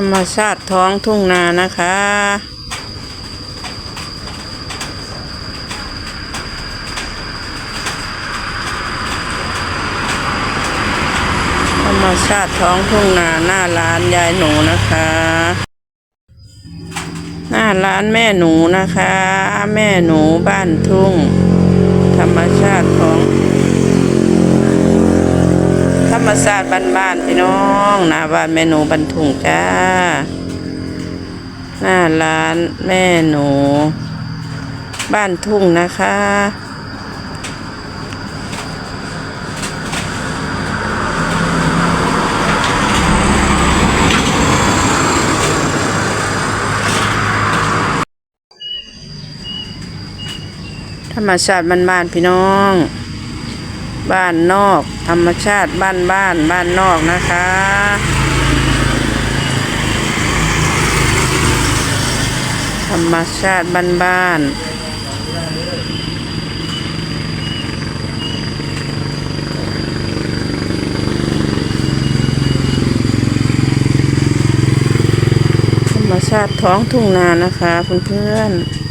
รรมชาติท้องทุ่งนานะคะ ธรรมชาติท้องทุ่งนาหน้าร้านยายหนูนะคะ หน้าร้านแม่หนูนะคะ แม่หนูบ้านทุ่ง ธรรมชาติท้องาติบ้านๆพี่น้องหน้าบ้านแม่หนูบ้านทุ่งจ้า หน้าร้านแม่หนู บ้านทุ่งนะคะ ธรรมชาติบ้านๆพี่น้อง บ้านนอก ธรรมชาติบ้านบ้านบ้านนอกนะคะ ธรรมชาติบ้านบ้านธรรมชาติท้องทุ่งนานะคะเพื่อนๆ